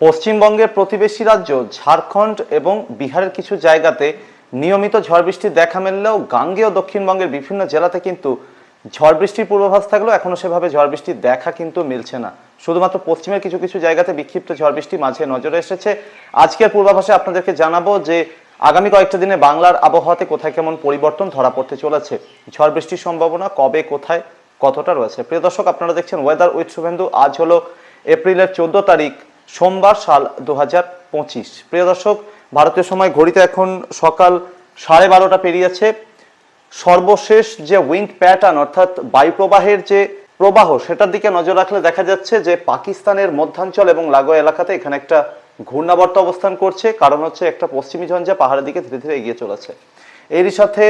পশ্চিমবঙ্গের প্রতিবেশী রাজ্য ঝাড়খণ্ড এবং বিহারের কিছু জায়গাতে নিয়মিত ঝড় বৃষ্টির দেখা মিললেও গাঙ্গেয় দক্ষিণবঙ্গের বিভিন্ন জেলাতে কিন্তু ঝড় বৃষ্টির পূর্বাভাস থাকলেও এখনও সেভাবে ঝড় বৃষ্টির দেখা কিন্তু মিলছে না। শুধুমাত্র পশ্চিমের কিছু কিছু জায়গাতে বিক্ষিপ্ত ঝড় বৃষ্টি মাঝে নজরে এসেছে। আজকের পূর্বাভাসে আপনাদেরকে জানাব যে আগামী কয়েকটা দিনে বাংলার আবহাওয়াতে কোথায় কেমন পরিবর্তন ধরা পড়তে চলেছে, ঝড় বৃষ্টির সম্ভাবনা কবে, কোথায়, কতটা রয়েছে? প্রিয় দর্শক, আপনারা দেখছেন ওয়েদার উইথ শুভেন্দু আজ হলো এপ্রিলের চোদ্দ তারিখ। সোমবার সাল দু হাজার পঁচিশ। প্রিয় দর্শক, ভারতীয় সময় ঘড়িতে এখন সকাল সাড়ে বারোটা পেরিয়েছে সর্বশেষ যে উইন্ড প্যাটার্ন, অর্থাৎ বায়ুপ্রবাহের যে প্রবাহ, সেটার দিকে নজর রাখলে দেখা যাচ্ছে যে পাকিস্তানের মধ্যাঞ্চল এবং লাগোয়া এলাকাতে এখানে একটা ঘূর্ণাবর্ত অবস্থান করছে। কারণ হচ্ছে একটা পশ্চিমী ঝঞ্ঝা পাহাড়ের দিকে ধীরে ধীরে এগিয়ে চলেছে। এরই সাথে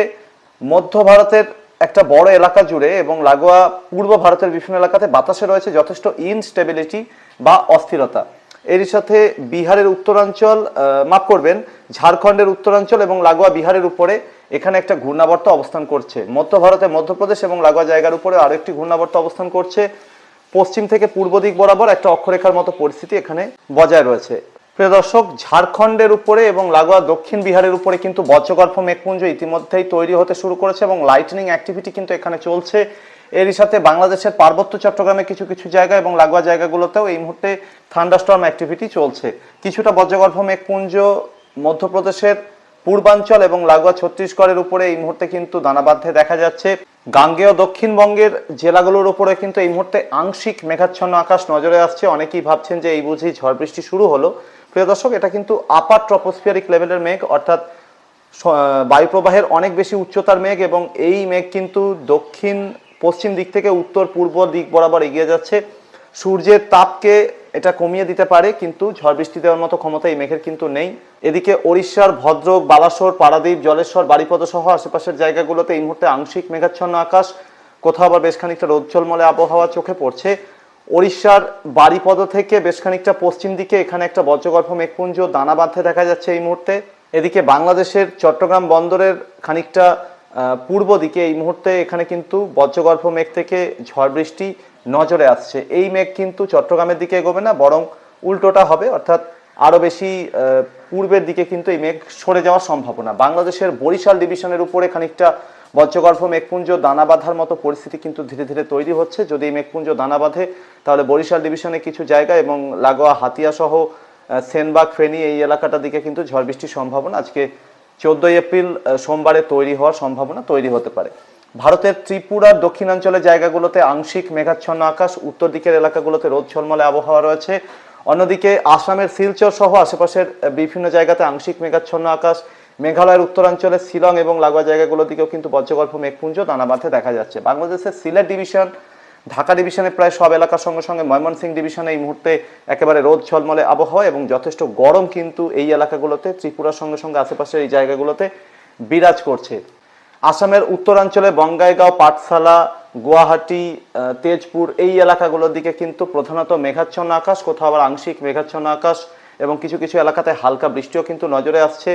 মধ্য ভারতের একটা বড় এলাকা জুড়ে এবং লাগোয়া পূর্ব ভারতের বিভিন্ন এলাকাতে বাতাসে রয়েছে যথেষ্ট ইনস্টেবিলিটি বা অস্থিরতা। এরই সাথে বিহারের উত্তরাঞ্চল মাফ করবেন, ঝাড়খণ্ডের উত্তরাঞ্চল এবং লাগোয়া বিহারের উপরে এখানে একটা ঘূর্ণাবর্ত অবস্থান করছে। মধ্য ভারতে মধ্যপ্রদেশ এবং লাগোয়া জায়গার উপরে আরও একটি ঘূর্ণাবর্ত অবস্থান করছে। পশ্চিম থেকে পূর্ব দিক বরাবর একটা অক্ষরেখার মতো পরিস্থিতি এখানে বজায় রয়েছে। প্রিয় দর্শক, ঝাড়খণ্ডের উপরে এবং লাগোয়া দক্ষিণ বিহারের উপরে কিন্তু বজ্রগর্ভ মেঘপুঞ্জ ইতিমধ্যেই তৈরি হতে শুরু করেছে এবং লাইটনিং অ্যাক্টিভিটি কিন্তু এখানে চলছে। এরই সাথে বাংলাদেশের পার্বত্য চট্টগ্রামে কিছু কিছু জায়গা এবং লাগোয়া জায়গাগুলোতেও এই মুহূর্তে থান্ডারস্টর্ম অ্যাক্টিভিটি চলছে। কিছুটা বজ্রগর্ভ মেঘপুঞ্জ, মধ্যপ্রদেশের পূর্বাঞ্চল এবং লাগোয়া ছত্তিশগড়ের উপরে এই মুহূর্তে কিন্তু দানাবাধ্যে দেখা যাচ্ছে। গাঙ্গেয় দক্ষিণবঙ্গের জেলাগুলোর উপরে কিন্তু এই মুহূর্তে আংশিক মেঘাচ্ছন্ন আকাশ নজরে আসছে। অনেকেই ভাবছেন যে এই বুঝি ঝড় বৃষ্টি শুরু হলো। প্রিয় দর্শক, এটা কিন্তু আপার ট্রপোস্ফিয়ারিক লেভেলের মেঘ, অর্থাৎ বায়ুপ্রবাহের অনেক বেশি উচ্চতার মেঘ এবং এই মেঘ কিন্তু দক্ষিণ পশ্চিম দিক থেকে উত্তর পূর্ব দিক বরাবর এগিয়ে যাচ্ছে। সূর্যের তাপকে এটা কমিয়ে দিতে পারে, কিন্তু ঝড় বৃষ্টি দেওয়ার মতো ক্ষমতা এই মেঘের কিন্তু নেই। এদিকে ওড়িশার ভদ্রক, বালাসোর পারাদ্বীপ জলেশ্বর বাড়িপদ সহ আশেপাশের জায়গাগুলোতে এই মুহূর্তে আংশিক মেঘাচ্ছন্ন আকাশ। কোথাও আবার বেশ খানিকটা রোদ ঝলমলে আবহাওয়া চোখে পড়ছে। ওড়িশার বাড়িপদ থেকে বেশ খানিকটা পশ্চিম দিকে এখানে একটা বজ্রগর্ভ মেঘপুঞ্জ দানা বাঁধতে দেখা যাচ্ছে এই মুহূর্তে। এদিকে বাংলাদেশের চট্টগ্রাম বন্দরের খানিকটা পূর্ব দিকে এই মুহূর্তে এখানে কিন্তু বজ্রগর্ভ মেঘ থেকে ঝড় বৃষ্টি নজরে আসছে। এই মেঘ কিন্তু চট্টগ্রামের দিকে এগোবে না, বরং উল্টোটা হবে। অর্থাৎ আরও বেশি পূর্বের দিকে কিন্তু এই মেঘ সরে যাওয়ার সম্ভাবনা। বাংলাদেশের বরিশাল ডিভিশনের উপরে খানিকটা বজ্রগর্ভ মেঘপুঞ্জ, দানা বাঁধার মতো পরিস্থিতি কিন্তু ধীরে ধীরে তৈরি হচ্ছে। যদি এই মেঘপুঞ্জ দানা বাঁধে, তাহলে বরিশাল ডিভিশনে কিছু জায়গা এবং লাগোয়া হাতিয়া সহ সেনবাগ, ফেনী এই এলাকাটার দিকে কিন্তু ঝড় বৃষ্টির সম্ভাবনা। আজকে চোদ্দই এপ্রিল সোমবারে তৈরি হওয়ার সম্ভাবনা তৈরি হতে পারে। ভারতের ত্রিপুরার দক্ষিণাঞ্চলের জায়গাগুলোতে আংশিক মেঘাচ্ছন্ন আকাশ, উত্তর দিকের এলাকাগুলোতে রোদ ঝলমলে আবহাওয়া রয়েছে। অন্যদিকে আসামের শিলচর সহ আশেপাশের বিভিন্ন জায়গাতে আংশিক মেঘাচ্ছন্ন আকাশ। মেঘালয়ের উত্তরাঞ্চলে শিলং এবং লাগোয়া জায়গাগুলোর দিকেও কিন্তু বজ্রগল্প, মেঘপুঞ্জ দানা বাঁধে দেখা যাচ্ছে। বাংলাদেশের সিলেট ডিভিশন ঢাকা ডিভিশনে প্রায় সব এলাকার সঙ্গে সঙ্গে ময়মনসিংহ ডিভিশনে এই মুহূর্তে একেবারে রোদ ঝলমলে আবহাওয়া এবং যথেষ্ট গরম কিন্তু এই এলাকাগুলোতে, ত্রিপুরার সঙ্গে সঙ্গে আশেপাশের এই জায়গাগুলোতে বিরাজ করছে। আসামের উত্তরাঞ্চলে বঙ্গাইগাঁও, পাঠশালা, গুয়াহাটি তেজপুর এই এলাকাগুলোর দিকে কিন্তু প্রধানত মেঘাচ্ছন্ন আকাশ, কোথাও আবার আংশিক মেঘাচ্ছন্ন আকাশ এবং কিছু কিছু এলাকাতে হালকা বৃষ্টিও কিন্তু নজরে আসছে।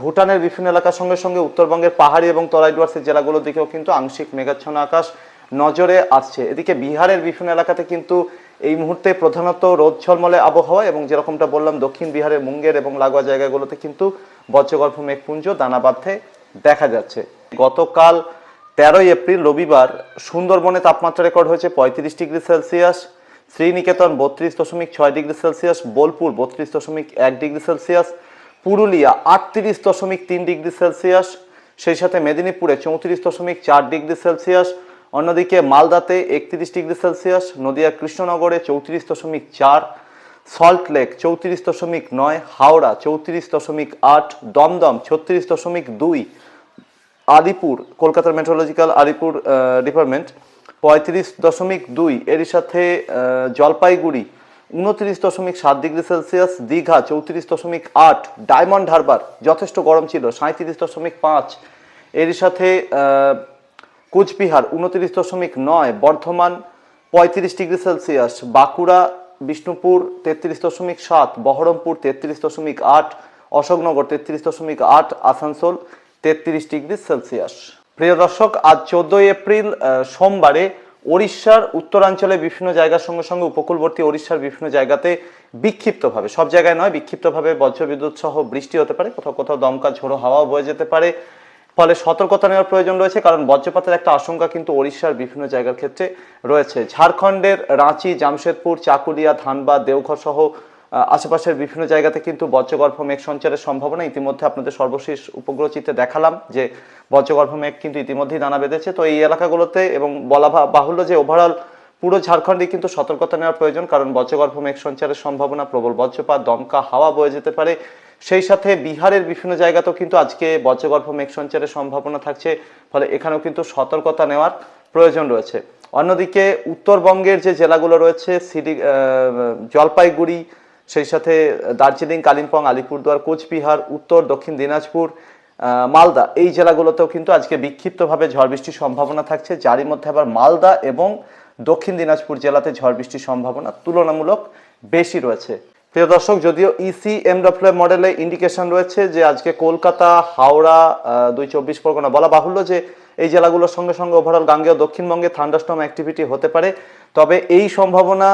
ভুটানের বিভিন্ন এলাকার সঙ্গে সঙ্গে উত্তরবঙ্গের পাহাড়ি এবং তরাই ডুয়ার্সের জেলাগুলোর দিকেও কিন্তু আংশিক মেঘাচ্ছন্ন আকাশ। নজরে আসছে। এদিকে বিহারের বিভিন্ন এলাকাতে কিন্তু এই মুহূর্তে প্রধানত রোদ ঝলমলে আবহাওয়া এবং যেরকমটা বললাম, দক্ষিণ বিহারের মুঙ্গের এবং লাগোয়া জায়গাগুলোতে কিন্তু বজ্রগর্ভ মেঘপুঞ্জ দানা বাঁধতে দেখা যাচ্ছে। গতকাল তেরোই এপ্রিল রবিবার সুন্দরবনে তাপমাত্রা রেকর্ড হয়েছে পঁয়ত্রিশ ডিগ্রি সেলসিয়াস, শ্রীনিকেতন বত্রিশ দশমিক ছয় ডিগ্রি সেলসিয়াস, বোলপুর বত্রিশ দশমিক এক ডিগ্রি সেলসিয়াস, পুরুলিয়া আটত্রিশ দশমিক তিন ডিগ্রি সেলসিয়াস, সেই সাথে মেদিনীপুরে চৌত্রিশ দশমিক চার ডিগ্রি সেলসিয়াস অন্যদিকে মালদাতে একত্রিশ ডিগ্রি সেলসিয়াস, নদিয়া কৃষ্ণনগরে চৌত্রিশ দশমিক চার, সল্ট লেক চৌত্রিশ দশমিক নয়, হাওড়া চৌত্রিশ দশমিক আট, দমদম ছত্রিশ দশমিক দুই, আলিপুর, কলকাতার মেট্রোলজিক্যাল আলিপুর ডিপার্টমেন্ট পঁয়ত্রিশ দশমিক দুই, এরই সাথে জলপাইগুড়ি উনত্রিশ দশমিক সাত ডিগ্রি সেলসিয়াস, দীঘা চৌত্রিশ দশমিক আট, ডায়মন্ড হারবার যথেষ্ট গরম ছিল সাঁত্রিশ দশমিক পাঁচ, এরই সাথে কোচবিহার উনত্রিশ দশমিক নয়, বর্ধমান পঁয়ত্রিশ ডিগ্রি সেলসিয়াস, বাঁকুড়া, বিষ্ণুপুর তেত্রিশ দশমিক সাত, বহরমপুর তেত্রিশ দশমিক আট, অশোকনগর তেত্রিশ দশমিক আট, আসানসোল তেত্রিশ ডিগ্রি সেলসিয়াস। প্রিয় দর্শক, আজ চোদ্দই এপ্রিল সোমবারে ওড়িশার উত্তরাঞ্চলে বিভিন্ন জায়গার সঙ্গে সঙ্গে উপকূলবর্তী ওড়িশার বিভিন্ন জায়গাতে বিক্ষিপ্তভাবে, সব জায়গায় নয়, বিক্ষিপ্তভাবে বজ্রবিদ্যুৎ সহ বৃষ্টি হতে পারে, কোথাও কোথাও দমকা ঝোড়ো হাওয়াও বয়ে যেতে পারে। ফলে সতর্কতা নেওয়ার প্রয়োজন রয়েছে, কারণ বজ্রপাতের একটা আশঙ্কা কিন্তু ওড়িশার বিভিন্ন জায়গার ক্ষেত্রে রয়েছে। ঝাড়খণ্ডের রাঁচি, জামশেদপুর, চাকুলিয়া, ধানবাদ দেওঘর সহ আশেপাশের বিভিন্ন জায়গাতে কিন্তু বজ্রগর্ভ মেঘ সঞ্চারের সম্ভাবনা ইতিমধ্যে আপনাদের সর্বশেষ উপগ্রহ চিত্রে দেখালাম যে বজ্রগর্ভ মেঘ কিন্তু ইতিমধ্যেই দানা বেঁধেছে। তো এই এলাকাগুলোতে এবং বলা বাহুল্য যে ওভারঅল পুরো ঝাড়খণ্ডে কিন্তু সতর্কতা নেওয়ার প্রয়োজন, কারণ বজ্রগর্ভ মেঘ সঞ্চারের সম্ভাবনা, প্রবল বজ্রপাত, দমকা, হাওয়া বয়ে যেতে পারে। সেই সাথে বিহারের বিভিন্ন জায়গাতেও কিন্তু আজকে বজ্রগর্ভ মেঘ সঞ্চারের সম্ভাবনা থাকছে, ফলে এখানেও কিন্তু সতর্কতা নেওয়ার প্রয়োজন রয়েছে। অন্যদিকে উত্তরবঙ্গের যে জেলাগুলো রয়েছে, সিডি জলপাইগুড়ি, সেই সাথে দার্জিলিং, কালিম্পং, আলিপুরদুয়ার, কোচবিহার, উত্তর, দক্ষিণ দিনাজপুর মালদা, এই জেলাগুলোতেও কিন্তু আজকে বিক্ষিপ্তভাবে ঝড় বৃষ্টির সম্ভাবনা থাকছে। যারই মধ্যে আবার মালদা এবং দক্ষিণ দিনাজপুর জেলাতে ঝড় বৃষ্টির সম্ভাবনা তুলনামূলক বেশি রয়েছে। প্রিয় দর্শক, যদিও ইসি এমডব্লিউ মডেলে ইন্ডিকেশন রয়েছে যে আজকে কলকাতা, হাওড়া দুই চব্বিশ পরগনা, বলা বাহুল্য যে এই জেলাগুলোর সঙ্গে সঙ্গে ওভারঅল গাঙ্গেয় দক্ষিণবঙ্গে থান্ডাস্টম অ্যাক্টিভিটি হতে পারে। তবে এই সম্ভাবনা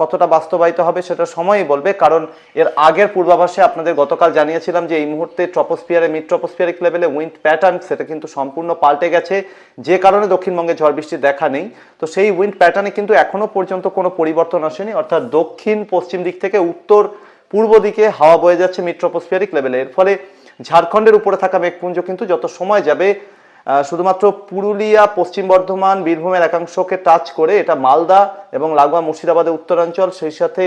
কতটা বাস্তবায়িত হবে সেটা সময়ই বলবে, কারণ এর আগের পূর্বাভাসে আপনাদের গতকাল জানিয়েছিলাম যে এই মুহূর্তে ট্রপোস্পিয়ারে মিড ট্রপোস্পিয়ারিক লেভেলে উইন্ড প্যাটার্ন সেটা কিন্তু সম্পূর্ণ পাল্টে গেছে, যে কারণে দক্ষিণবঙ্গে ঝড় বৃষ্টির দেখা নেই। তো সেই উইন্ড প্যাটার্নে কিন্তু এখনও পর্যন্ত কোনো পরিবর্তন আসেনি, অর্থাৎ দক্ষিণ, পশ্চিম দিক থেকে উত্তর, পূর্ব দিকে হাওয়া বয়ে যাচ্ছে মিড ট্রপোস্পিয়ারিক লেভেলে। এর ফলে ঝাড়খণ্ডের উপরে থাকা মেঘপুঞ্জ কিন্তু যত সময় যাবে শুধুমাত্র পুরুলিয়া, পশ্চিম বর্ধমান, বীরভূমের একাংশকে টাচ করে এটা মালদা এবং লাগোয়া মুর্শিদাবাদের উত্তরাঞ্চল, সেই সাথে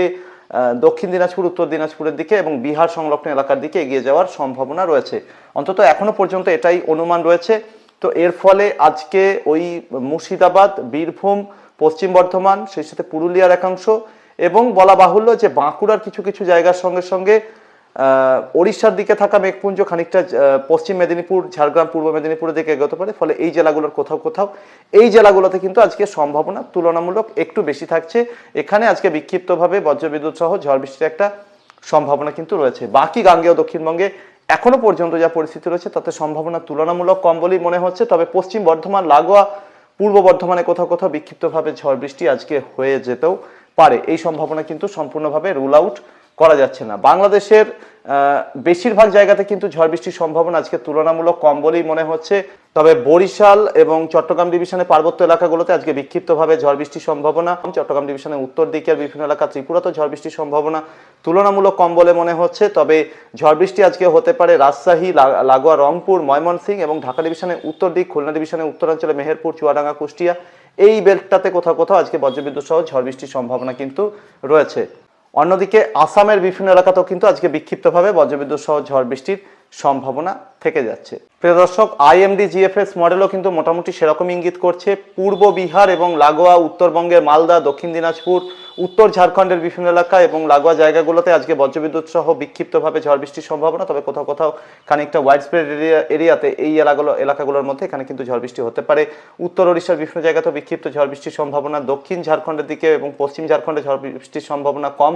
দক্ষিণ দিনাজপুর, উত্তর দিনাজপুরের দিকে এবং বিহার সংলগ্ন এলাকার দিকে এগিয়ে যাওয়ার সম্ভাবনা রয়েছে। অন্তত এখনও পর্যন্ত এটাই অনুমান রয়েছে। তো এর ফলে আজকে ওই মুর্শিদাবাদ, বীরভূম, পশ্চিম বর্ধমান, সেই সাথে পুরুলিয়ার একাংশ এবং বলা বাহুল্য যে বাঁকুড়ার কিছু কিছু জায়গার সঙ্গে সঙ্গে ওড়িশার দিকে থাকা মেঘপুঞ্জ খানিকটা পশ্চিম মেদিনীপুর, ঝাড়গ্রাম, পূর্ব মেদিনীপুরের দিকে এগোতে পারে, ফলে এই জেলাগুলোর কোথাও কোথাও এই জেলাগুলোতে কিন্তু আজকে সম্ভাবনা তুলনামূলক একটু বেশি থাকছে। এখানে আজকে বিক্ষিপ্তভাবে বজ্রবিদ্যুৎ সহ ঝড় বৃষ্টির একটা সম্ভাবনা কিন্তু রয়েছে। বাকি গাঙ্গেয় দক্ষিণবঙ্গে এখনও পর্যন্ত যা পরিস্থিতি রয়েছে, তাতে সম্ভাবনা তুলনামূলক কম বলেই মনে হচ্ছে। তবে পশ্চিম বর্ধমান, লাগোয়া, পূর্ব বর্ধমানে কোথাও কোথাও বিক্ষিপ্তভাবে ঝড় বৃষ্টি আজকে হয়ে যেতেও পারে। এই সম্ভাবনা কিন্তু সম্পূর্ণভাবে রুল আউট। করা যাচ্ছে না। বাংলাদেশের বেশিরভাগ জায়গাতে কিন্তু ঝড় বৃষ্টির সম্ভাবনা আজকে তুলনামূলক কম বলেই মনে হচ্ছে। তবে বরিশাল এবং চট্টগ্রাম ডিভিশনের পার্বত্য এলাকাগুলোতে আজকে বিক্ষিপ্তভাবে ঝড় বৃষ্টির সম্ভাবনা। চট্টগ্রাম ডিভিশনের উত্তর দিকের বিভিন্ন এলাকা ত্রিপুরাতেও ঝড় বৃষ্টির সম্ভাবনা তুলনামূলক কম বলে মনে হচ্ছে। তবে ঝড় বৃষ্টি আজকে হতে পারে রাজশাহী লাগোয়া, রংপুর, ময়মনসিংহ এবং ঢাকা ডিভিশনের উত্তর দিক, খুলনা ডিভিশনের উত্তরাঞ্চলে মেহেরপুর, চুয়াডাঙ্গা, কুষ্টিয়া। এই বেল্টটাতে কোথাও কোথাও আজকে বজ্রবিদ্যুৎ সহ ঝড় বৃষ্টির সম্ভাবনা কিন্তু রয়েছে। অন্যদিকে আসামের বিভিন্ন এলাকাতেও কিন্তু আজকে বিক্ষিপ্তভাবে বজ্রবিদ্যুৎ সহ ঝড় বৃষ্টির সম্ভাবনা থেকে যাচ্ছে। প্রিয় দর্শক আইএমডি জিএফএস মডেলও কিন্তু মোটামুটি সেরকম ইঙ্গিত করছে। পূর্ব বিহার এবং লাগোয়া, উত্তরবঙ্গের মালদা, দক্ষিণ দিনাজপুর, উত্তর ঝাড়খণ্ডের বিভিন্ন এলাকা এবং লাগোয়া জায়গাগুলোতে আজকে বজ্রবিদ্যুৎ সহ বিক্ষিপ্তভাবে ঝড় বৃষ্টির সম্ভাবনা। তবে কোথাও কোথাও খানিকটা ওয়াইড স্প্রেড এরিয়া এরিয়াতে এই এলাকাগুলো, এলাকাগুলোর মধ্যে এখানে কিন্তু ঝড় বৃষ্টি হতে পারে। উত্তর ওড়িশার বিভিন্ন জায়গাতেও বিক্ষিপ্ত ঝড় বৃষ্টির সম্ভাবনা। দক্ষিণ ঝাড়খণ্ডের দিকে এবং পশ্চিম ঝাড়খণ্ডে ঝড় বৃষ্টির সম্ভাবনা কম।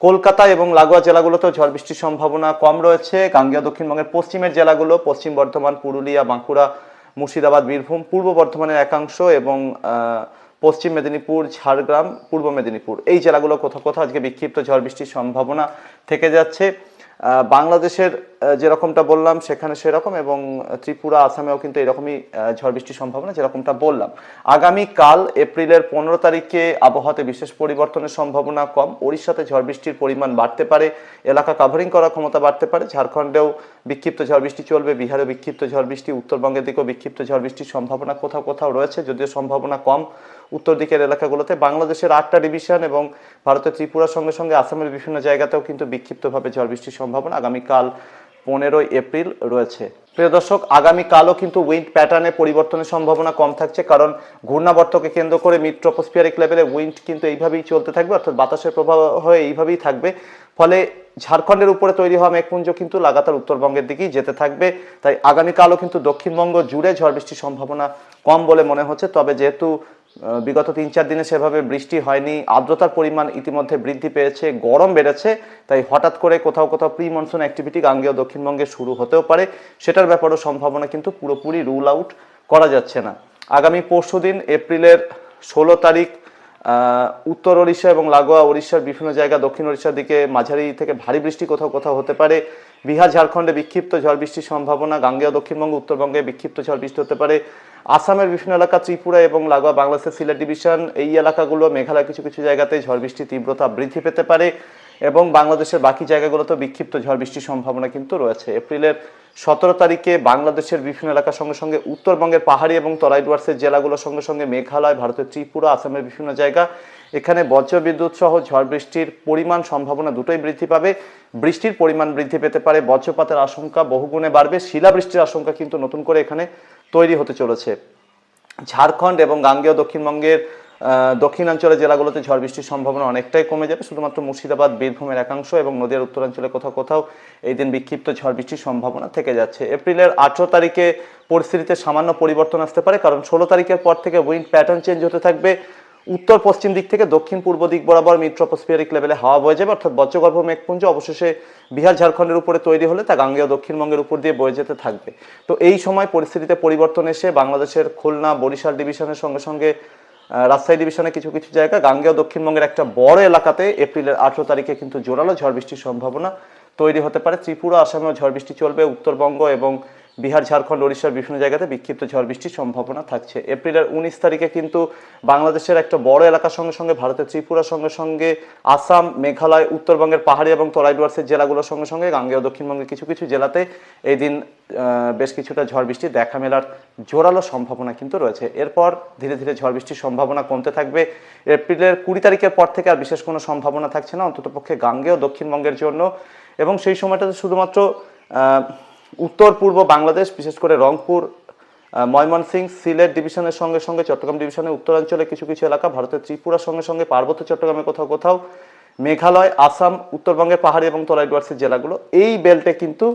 কলকাতা এবং লাগোয়া জেলাগুলোতেও ঝড় বৃষ্টির সম্ভাবনা কম রয়েছে। গাঙ্গেয় দক্ষিণবঙ্গের পশ্চিমের জেলাগুলো, পশ্চিম বর্ধমান, পুরুলিয়া, বাঁকুড়া, মুর্শিদাবাদ, বীরভূম, পূর্ব বর্ধমানের একাংশ এবং পশ্চিম মেদিনীপুর, ঝাড়গ্রাম, পূর্ব মেদিনীপুর। এই জেলাগুলো কোথাও কোথাও আজকে বিক্ষিপ্ত ঝড় বৃষ্টির সম্ভাবনা থেকে যাচ্ছে। বাংলাদেশের যেরকমটা বললাম সেখানে সেরকম এবং ত্রিপুরা, আসামেও কিন্তু এরকমই ঝড় বৃষ্টির সম্ভাবনা যেরকমটা বললাম। আগামী কাল এপ্রিলের পনেরো তারিখে আবহাওয়াতে বিশেষ পরিবর্তনের সম্ভাবনা কম। ওড়িশাতে ঝড় বৃষ্টির পরিমাণ বাড়তে পারে, এলাকা কাভারিং করার ক্ষমতা বাড়তে পারে, ঝাড়খণ্ডেও বিক্ষিপ্ত ঝড় বৃষ্টি চলবে, বিহারে বিক্ষিপ্ত ঝড় বৃষ্টি, উত্তরবঙ্গের দিকেও বিক্ষিপ্ত ঝড় বৃষ্টির সম্ভাবনা কোথাও কোথাও রয়েছে, যদিও সম্ভাবনা কম। উত্তর দিকের এলাকাগুলোতে বাংলাদেশের আটটা ডিভিশন এবং ভারতের ত্রিপুরার সঙ্গে সঙ্গে আসামের বিভিন্ন জায়গাতেও কিন্তু বিক্ষিপ্তভাবে ঝড় বৃষ্টির সম্ভাবনা। আগামীকাল পনেরোই এপ্রিল রয়েছে। প্রিয় দর্শক, আগামীকালও কিন্তু উইন্ড প্যাটার্নে পরিবর্তনের সম্ভাবনা কম থাকছে, কারণ ঘূর্ণাবর্তকে কেন্দ্র করে মিড লেভেলে উইন্ড কিন্তু এইভাবেই চলতে থাকবে, অর্থাৎ বাতাসের প্রভাব হয়ে এইভাবেই থাকবে। ফলে ঝাড়খণ্ডের উপরে তৈরি হওয়া মেঘপুঞ্জ কিন্তু লাগাতার উত্তরবঙ্গের দিকেই যেতে থাকবে। তাই আগামীকালও কিন্তু দক্ষিণবঙ্গ জুড়ে ঝড় বৃষ্টির সম্ভাবনা কম বলে মনে হচ্ছে। তবে যেহেতু বিগত তিন চার দিনে সেভাবে বৃষ্টি হয়নি। আর্দ্রতার পরিমাণ ইতিমধ্যে বৃদ্ধি পেয়েছে, গরম বেড়েছে, তাই হঠাৎ করে কোথাও কোথাও প্রি মনসুন অ্যাক্টিভিটি গাঙ্গেয় দক্ষিণবঙ্গে শুরু হতেও পারে। সেটার ব্যাপারেও সম্ভাবনা কিন্তু পুরোপুরি রুল আউট করা যাচ্ছে না। আগামী পরশুদিন এপ্রিলের ষোলো তারিখ উত্তর ওড়িশা এবং লাগোয়া ওড়িশার বিভিন্ন জায়গা দক্ষিণ ওড়িশার দিকে মাঝারি থেকে ভারী বৃষ্টি কোথাও কোথাও হতে পারে। বিহার, ঝাড়খণ্ডে বিক্ষিপ্ত ঝড় বৃষ্টির সম্ভাবনা, গাঙ্গেয় দক্ষিণবঙ্গ, উত্তরবঙ্গে বিক্ষিপ্ত ঝড় বৃষ্টি হতে পারে। আসামের বিভিন্ন এলাকা, ত্রিপুরা এবং লাগোয়া বাংলাদেশের সিলেট ডিভিশন, এই এলাকাগুলো, মেঘালয় কিছু কিছু জায়গাতে ঝড় বৃষ্টির তীব্রতা বৃদ্ধি পেতে পারে এবং বাংলাদেশের বাকি জায়গাগুলোতে বিক্ষিপ্ত ঝড় বৃষ্টির সম্ভাবনা কিন্তু রয়েছে। এপ্রিলের সতেরো তারিখে বাংলাদেশের বিভিন্ন এলাকার সঙ্গে সঙ্গে উত্তরবঙ্গের পাহাড়ি এবং তরাই ডুয়ার্সের জেলাগুলোর সঙ্গে সঙ্গে মেঘালয়, ভারতের ত্রিপুরা, আসামের বিভিন্ন জায়গা এখানে বজ্রবিদ্যুৎ সহ ঝড় বৃষ্টির পরিমাণ সম্ভাবনা দুটোই বৃদ্ধি পাবে। বৃষ্টির পরিমাণ বৃদ্ধি পেতে পারে, বজ্রপাতের আশঙ্কা বহুগুণে বাড়বে, শিলাবৃষ্টির আশঙ্কা কিন্তু নতুন করে এখানে তৈরি হতে চলেছে। ঝাড়খণ্ড এবং গাঙ্গেয় দক্ষিণবঙ্গের দক্ষিণাঞ্চলের জেলাগুলোতে ঝড় বৃষ্টির সম্ভাবনা অনেকটাই কমে যাবে, শুধুমাত্র মুর্শিদাবাদ, বীরভূমের একাংশ এবং নদীয়ার উত্তরাঞ্চলে কোথাও কোথাও এই দিন বিক্ষিপ্ত ঝড় বৃষ্টির সম্ভাবনা থেকে যাচ্ছে। এপ্রিলের আঠেরো তারিখে পরিস্থিতিতে সামান্য পরিবর্তন আসতে পারে, কারণ ষোলো তারিখের পর থেকে উইন্ড প্যাটার্ন চেঞ্জ হতে থাকবে। উত্তর পশ্চিম দিক থেকে দক্ষিণ পূর্ব দিক বরাবর মিট্রপস্পিয়ারিক লেভেলে হাওয়া বয়ে যাবে, অর্থাৎ বজ্রগর্ভ মেঘপুঞ্জ। অবশেষে বিহার, ঝাড়খণ্ডের উপরে তৈরি হলে তা গাঙ্গেয় দক্ষিণবঙ্গের উপর দিয়ে বয়ে যেতে থাকবে। তো এই সময় পরিস্থিতিতে পরিবর্তন এসে বাংলাদেশের খুলনা, বরিশাল ডিভিশনের সঙ্গে সঙ্গে রাজশাহী ডিভিশনে কিছু কিছু জায়গা, গাঙ্গেয় দক্ষিণবঙ্গের একটা বড় এলাকাতে এপ্রিলের আঠেরো তারিখে কিন্তু জোরালো ঝড় বৃষ্টির সম্ভাবনা তৈরি হতে পারে। ত্রিপুরা, আসামেও ঝড় বৃষ্টি চলবে, উত্তরবঙ্গ এবং বিহার, ঝাড়খণ্ড, ওড়িশার বিভিন্ন জায়গাতে বিক্ষিপ্ত ঝড় বৃষ্টির সম্ভাবনা থাকছে। এপ্রিলের উনিশ তারিখে কিন্তু বাংলাদেশের একটা বড় এলাকার সঙ্গে সঙ্গে ভারতের ত্রিপুরার সঙ্গে সঙ্গে, আসাম, মেঘালয়, উত্তরবঙ্গের পাহাড়ি এবং তরাই ডুয়ার্সের জেলাগুলোর সঙ্গে সঙ্গে, গাঙ্গেয় দক্ষিণবঙ্গের কিছু কিছু জেলাতে এই দিন বেশ কিছুটা ঝড় বৃষ্টি, দেখা মেলার জোরালো সম্ভাবনা কিন্তু রয়েছে। এরপর ধীরে ধীরে ঝড় বৃষ্টির সম্ভাবনা কমতে থাকবে। এপ্রিলের কুড়ি তারিখের পর থেকে আর বিশেষ কোনো সম্ভাবনা থাকছে না, অন্ততপক্ষে গাঙ্গেয় দক্ষিণবঙ্গের জন্য। এবং সেই সময়টাতে শুধুমাত্র উত্তর, পূর্ব বাংলাদেশ, বিশেষ করে রংপুর ময়মনসিংহ, সিলেট ডিভিশনের সঙ্গে সঙ্গে চট্টগ্রাম ডিভিশনের উত্তরাঞ্চলে কিছু কিছু এলাকা, ভারতের ত্রিপুরার সঙ্গে সঙ্গে পার্বত্য চট্টগ্রামে কোথাও কোথাও, মেঘালয়, আসাম, উত্তরবঙ্গের পাহাড়ি এবং তরাই ডুয়ার্সের জেলাগুলো। এই বেল্টে কিন্তু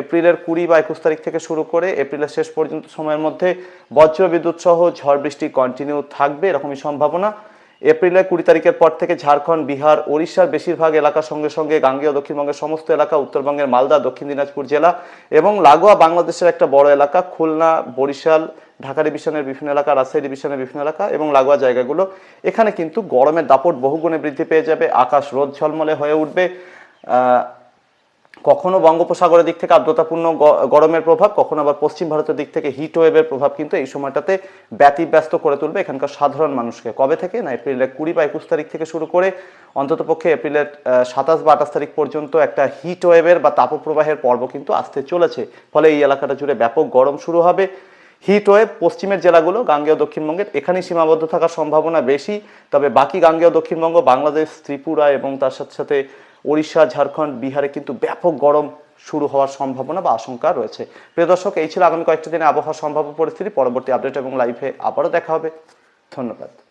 এপ্রিলের কুড়ি বা একুশ তারিখ থেকে শুরু করে এপ্রিলের শেষ পর্যন্ত সময়ের মধ্যে বজ্র বিদ্যুৎ সহ ঝড় বৃষ্টি কন্টিনিউ থাকবে, এরকমই সম্ভাবনা। এপ্রিলের কুড়ি তারিখের পর থেকে ঝাড়খণ্ড, বিহার, ওড়িশার বেশিরভাগ এলাকার সঙ্গে সঙ্গে গাঙ্গেয় দক্ষিণবঙ্গের সমস্ত এলাকা, উত্তরবঙ্গের মালদা, দক্ষিণ দিনাজপুর জেলা এবং লাগোয়া বাংলাদেশের একটা বড় এলাকা, খুলনা, বরিশাল, ঢাকা ডিভিশনের বিভিন্ন এলাকা, রাজশাহী ডিভিশনের বিভিন্ন এলাকা এবং লাগোয়া জায়গাগুলো। এখানে কিন্তু গরমের দাপট বহুগুণে বৃদ্ধি পেয়ে যাবে, আকাশ রোদ ঝলমলে হয়ে উঠবে। কখনো বঙ্গোপসাগরের দিক থেকে আর্দ্রতাপূর্ণ গরমের প্রভাব, কখনো আবার পশ্চিম ভারতের দিক থেকে হিট ওয়েভের প্রভাব কিন্তু এই সময়টাতে ব্যতিব্যস্ত করে তুলবে এখানকার সাধারণ মানুষকে। কবে থেকে? না, এপ্রিলের কুড়ি বা একুশ তারিখ থেকে শুরু করে অন্ততপক্ষে এপ্রিলের সাতাশ বা আঠাশ তারিখ পর্যন্ত একটা হিট ওয়েভের বা তাপপ্রবাহের পর্ব কিন্তু আসতে চলেছে। ফলে এই এলাকাটা জুড়ে ব্যাপক গরম শুরু হবে। হিট ওয়েভ পশ্চিমের জেলাগুলো, গাঙ্গেয় দক্ষিণবঙ্গের এখানেই সীমাবদ্ধ থাকার সম্ভাবনা বেশি। তবে বাকি গাঙ্গেয় দক্ষিণবঙ্গ, বাংলাদেশ, ত্রিপুরা এবং তার সাথে সাথে ওড়িশা, ঝাড়খণ্ড, বিহারে কিন্তু ব্যাপক গরম শুরু হওয়ার সম্ভাবনা বা আশঙ্কা রয়েছে। প্রিয় দর্শক, এই ছিল আগামী কয়েকটা দিনে আবহাওয়ার সম্ভাব্য পরিস্থিতি। পরবর্তী আপডেট এবং লাইভে আবারও দেখা হবে। ধন্যবাদ।